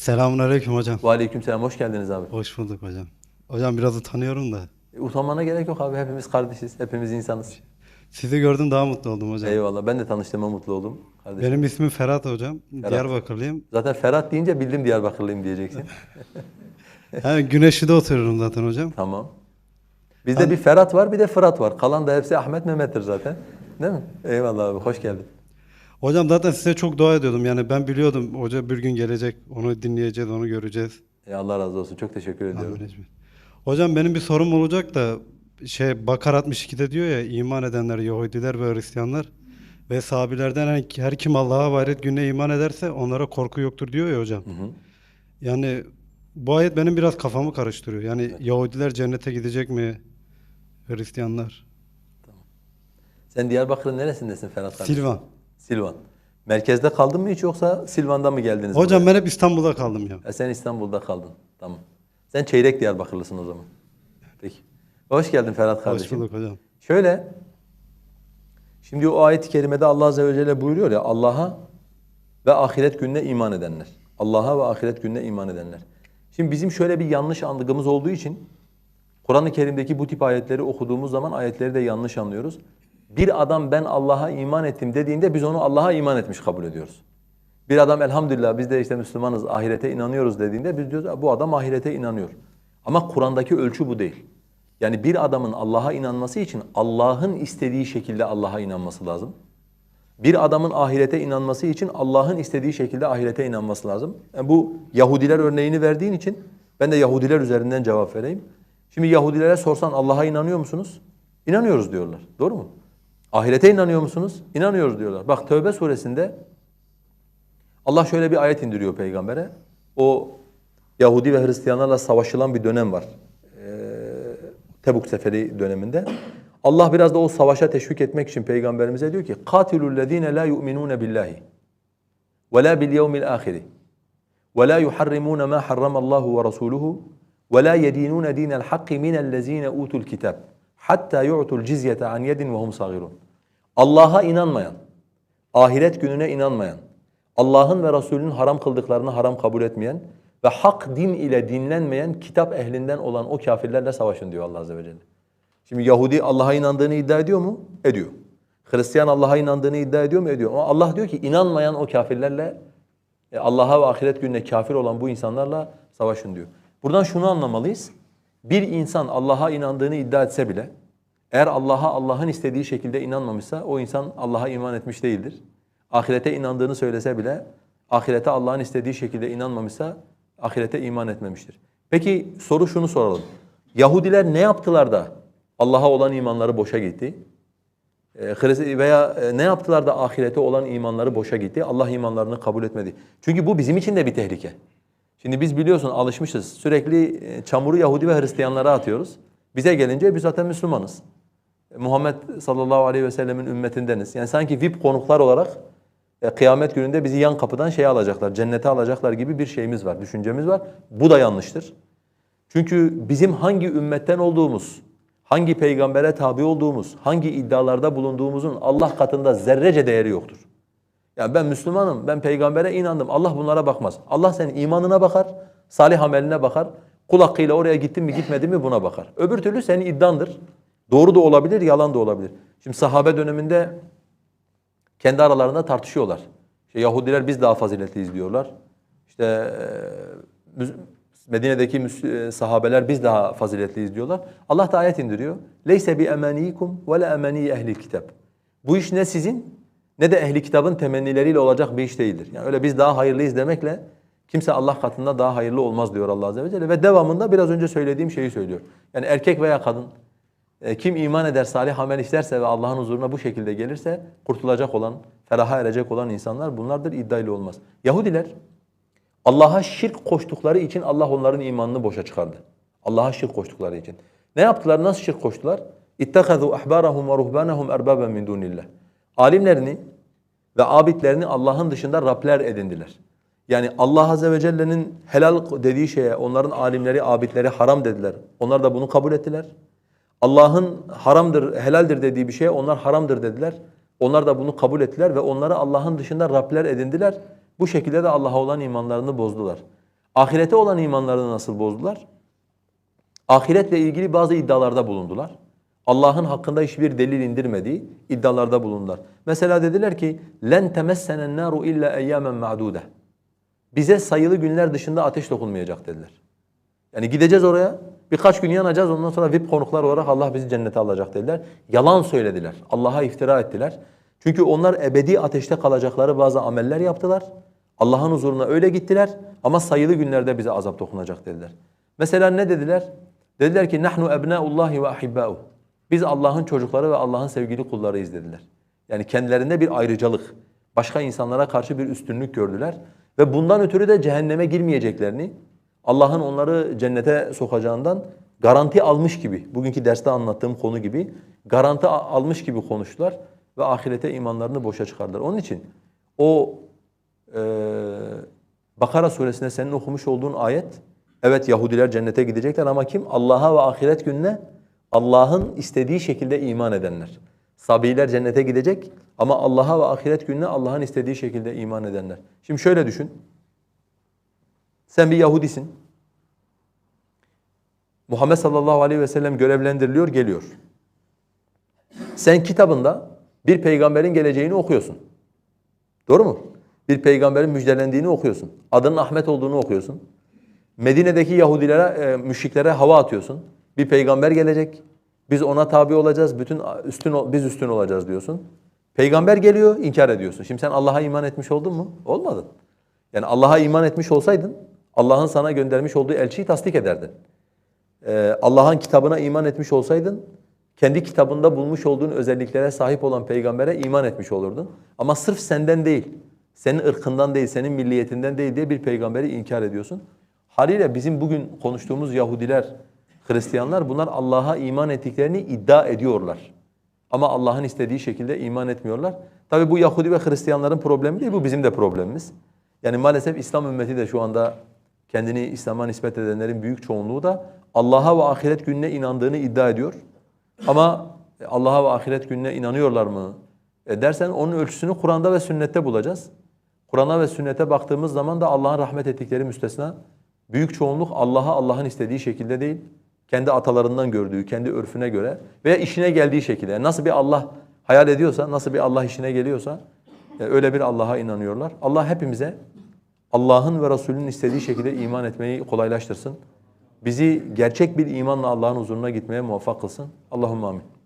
Selamünaleyküm hocam. Ve aleykümselam hoş geldiniz abi. Hoş bulduk hocam. Hocam biraz utanıyorum da. E, utanmana gerek yok abi hepimiz kardeşiz, hepimiz insanız. Sizi gördüm daha mutlu oldum hocam. Eyvallah ben de tanıştığıma mutlu oldum kardeşim. Benim ismim Ferhat hocam. Diyarbakırlıyım. Zaten Ferhat deyince bildim Diyarbakırlıyım diyeceksin. Yani Güneşli'de oturuyorum zaten hocam. tamam. Bizde bir Ferhat var bir de Fırat var. Kalan da hepsi Ahmet Mehmet'tir zaten. Değil mi? Eyvallah abi hoş geldin. Hocam zaten size çok dua ediyordum. Yani ben biliyordum hoca bir gün gelecek. Onu dinleyeceğiz, onu göreceğiz. E, Allah razı olsun çok teşekkür ediyorum. Amin. Hocam benim bir sorum olacak da şey Bakar 62'de diyor ya iman edenler Yahudiler ve Hristiyanlar ve sahabilerden her, kim Allah'a ve ahiret gününe iman ederse onlara korku yoktur diyor ya hocam. Yani bu ayet benim biraz kafamı karıştırıyor. Yani Yahudiler cennete gidecek mi? Hristiyanlar. Sen Diyarbakır'ın neresindesin Ferhat kardeşim? Silvan. Silvan. Merkezde kaldın mı hiç yoksa Silvan'dan mı geldiniz? Hocam buraya? ben hep İstanbul'da kaldım ya. E, sen İstanbul'da kaldın. Tamam. Sen çeyrek Diyarbakırlısın o zaman. Peki. Hoş geldin Ferhat kardeşim. Hoş bulduk hocam. Şöyle, şimdi o ayet-i kerimede Allah Azze ve Celle buyuruyor ya Allah'a ve ahiret gününe iman edenler. Allah'a ve ahiret gününe iman edenler. Şimdi bizim şöyle bir yanlış algımız olduğu için Kur'an-ı Kerim'deki bu tip ayetleri okuduğumuz zaman ayetleri de yanlış anlıyoruz. Bir adam ben Allah'a iman ettim dediğinde biz onu Allah'a iman etmiş kabul ediyoruz. Bir adam elhamdülillah biz de işte Müslümanız, ahirete inanıyoruz dediğinde biz diyoruz "Ha, bu adam ahirete inanıyor. Ama Kur'an'daki ölçü bu değil. Yani bir adamın Allah'a inanması için Allah'ın istediği şekilde Allah'a inanması lazım. Bir adamın ahirete inanması için Allah'ın istediği şekilde ahirete inanması lazım. Yani bu Yahudiler örneğini verdiğin için ben de Yahudiler üzerinden cevap vereyim. Şimdi Yahudilere sorsan Allah'a inanıyor musunuz? İnanıyoruz diyorlar. Doğru mu? Ahirete inanıyor musunuz? İnanıyoruz diyorlar. Bak Tövbe suresinde Allah şöyle bir ayet indiriyor peygambere. O Yahudi ve Hristiyanlarla savaşılan bir dönem var. Ee, Tebuk seferi döneminde. Allah biraz da o savaşa teşvik etmek için peygamberimize diyor ki: "Katilul lezine la yu'minun billahi ve la bil yevmil ahir ve la yuharrimun ma harramallahu ve rasuluhu ve la yedinun dinel hakki minellezine utul kitab hatta yu'tul cizyete an yedin ve hum sagirun." Allah'a inanmayan, ahiret gününe inanmayan, Allah'ın ve Resulünün haram kıldıklarını haram kabul etmeyen ve hak din ile dinlenmeyen kitap ehlinden olan o kafirlerle savaşın diyor Allah Azze ve Celle. Şimdi Yahudi Allah'a inandığını iddia ediyor mu? Ediyor. Hristiyan Allah'a inandığını iddia ediyor mu? Ediyor. Ama Allah diyor ki inanmayan o kafirlerle e, Allah'a ve ahiret gününe kafir olan bu insanlarla savaşın diyor. Buradan şunu anlamalıyız. Bir insan Allah'a inandığını iddia etse bile eğer Allah'a Allah'ın istediği şekilde inanmamışsa o insan Allah'a iman etmiş değildir. Ahirete inandığını söylese bile ahirete Allah'ın istediği şekilde inanmamışsa ahirete iman etmemiştir. Peki soru şunu soralım. Yahudiler ne yaptılar da Allah'a olan imanları boşa gitti? Ee, Veya e, ne yaptılar da ahirete olan imanları boşa gitti? Allah imanlarını kabul etmedi. Çünkü bu bizim için de bir tehlike. Şimdi biz biliyorsun alışmışız. Sürekli e, çamuru Yahudi ve Hristiyanlara atıyoruz. Bize gelince biz zaten Müslümanız. Muhammed sallallahu aleyhi ve sellemin ümmetindeniz. Yani sanki VIP konuklar olarak e, kıyamet gününde bizi yan kapıdan şeye alacaklar, cennete alacaklar gibi bir şeyimiz var, düşüncemiz var. Bu da yanlıştır. Çünkü bizim hangi ümmetten olduğumuz, hangi peygambere tabi olduğumuz, hangi iddialarda bulunduğumuzun Allah katında zerrece değeri yoktur. Yani ben Müslümanım, ben peygambere inandım. Allah bunlara bakmaz. Allah senin imanına bakar, salih ameline bakar. Kul hakkıyla oraya gittin mi gitmedin mi buna bakar. Öbür türlü senin iddiandır. Doğru da olabilir, yalan da olabilir. Şimdi sahabe döneminde kendi aralarında tartışıyorlar. İşte Yahudiler biz daha faziletliyiz diyorlar. İşte e, Medine'deki e, sahabeler biz daha faziletliyiz diyorlar. Allah da ayet indiriyor. Leyse bi emaniyikum ve la emani ehli kitap. Bu iş ne sizin ne de ehli kitabın temennileriyle olacak bir iş değildir. Yani öyle biz daha hayırlıyız demekle kimse Allah katında daha hayırlı olmaz diyor Allah azze ve celle ve devamında biraz önce söylediğim şeyi söylüyor. Yani erkek veya kadın e, kim iman eder, salih amel işlerse ve Allah'ın huzuruna bu şekilde gelirse kurtulacak olan, feraha erecek olan insanlar bunlardır iddiayla olmaz. Yahudiler Allah'a şirk koştukları için Allah onların imanını boşa çıkardı. Allah'a şirk koştukları için. Ne yaptılar? Nasıl şirk koştular? Ahbârahum ve ruhbânahum erbâben min dûnillah. Alimlerini ve abidlerini Allah'ın dışında Rabler edindiler. Yani Allah Azze ve Celle'nin helal dediği şeye onların alimleri, abidleri haram dediler. Onlar da bunu kabul ettiler. Allah'ın haramdır, helaldir dediği bir şeye onlar haramdır dediler. Onlar da bunu kabul ettiler ve onları Allah'ın dışında Rabler edindiler. Bu şekilde de Allah'a olan imanlarını bozdular. Ahirete olan imanlarını nasıl bozdular? Ahiretle ilgili bazı iddialarda bulundular. Allah'ın hakkında hiçbir delil indirmediği iddialarda bulundular. Mesela dediler ki len temessenen naru illa eyyamen ma'dude. Bize sayılı günler dışında ateş dokunmayacak dediler. Yani gideceğiz oraya, birkaç gün yanacağız, ondan sonra VIP konuklar olarak Allah bizi cennete alacak dediler. Yalan söylediler, Allah'a iftira ettiler. Çünkü onlar ebedi ateşte kalacakları bazı ameller yaptılar. Allah'ın huzuruna öyle gittiler ama sayılı günlerde bize azap dokunacak dediler. Mesela ne dediler? Dediler ki nahnu ebnaullahi ve ahibba'u. Biz Allah'ın çocukları ve Allah'ın sevgili kullarıyız dediler. Yani kendilerinde bir ayrıcalık, başka insanlara karşı bir üstünlük gördüler ve bundan ötürü de cehenneme girmeyeceklerini, Allah'ın onları cennete sokacağından garanti almış gibi, bugünkü derste anlattığım konu gibi garanti almış gibi konuştular ve ahirete imanlarını boşa çıkardılar. Onun için o eee Bakara suresinde senin okumuş olduğun ayet, evet Yahudiler cennete gidecekler ama kim? Allah'a ve ahiret gününe Allah'ın istediği şekilde iman edenler. Sabiler cennete gidecek ama Allah'a ve ahiret gününe Allah'ın istediği şekilde iman edenler. Şimdi şöyle düşün. Sen bir Yahudisin. Muhammed sallallahu aleyhi ve sellem görevlendiriliyor, geliyor. Sen kitabında bir peygamberin geleceğini okuyorsun. Doğru mu? Bir peygamberin müjdelendiğini okuyorsun. Adının Ahmet olduğunu okuyorsun. Medine'deki Yahudilere, e, müşriklere hava atıyorsun. Bir peygamber gelecek. Biz ona tabi olacağız. Bütün üstün biz üstün olacağız diyorsun. Peygamber geliyor, inkar ediyorsun. Şimdi sen Allah'a iman etmiş oldun mu? Olmadın. Yani Allah'a iman etmiş olsaydın Allah'ın sana göndermiş olduğu elçiyi tasdik ederdin. Ee, Allah'ın kitabına iman etmiş olsaydın kendi kitabında bulmuş olduğun özelliklere sahip olan peygambere iman etmiş olurdun. Ama sırf senden değil, senin ırkından değil, senin milliyetinden değil diye bir peygamberi inkar ediyorsun. Haliyle bizim bugün konuştuğumuz Yahudiler, Hristiyanlar bunlar Allah'a iman ettiklerini iddia ediyorlar. Ama Allah'ın istediği şekilde iman etmiyorlar. Tabi bu Yahudi ve Hristiyanların problemi değil, bu bizim de problemimiz. Yani maalesef İslam ümmeti de şu anda kendini İslam'a nispet edenlerin büyük çoğunluğu da Allah'a ve ahiret gününe inandığını iddia ediyor. Ama Allah'a ve ahiret gününe inanıyorlar mı? E dersen onun ölçüsünü Kur'an'da ve sünnette bulacağız. Kur'an'a ve sünnete baktığımız zaman da Allah'ın rahmet ettikleri müstesna. Büyük çoğunluk Allah'a Allah'ın istediği şekilde değil, kendi atalarından gördüğü, kendi örfüne göre veya işine geldiği şekilde. Yani nasıl bir Allah hayal ediyorsa, nasıl bir Allah işine geliyorsa e, öyle bir Allah'a inanıyorlar. Allah hepimize Allah'ın ve Resulünün istediği şekilde iman etmeyi kolaylaştırsın. Bizi gerçek bir imanla Allah'ın huzuruna gitmeye muvaffak kılsın. Allahümme amin.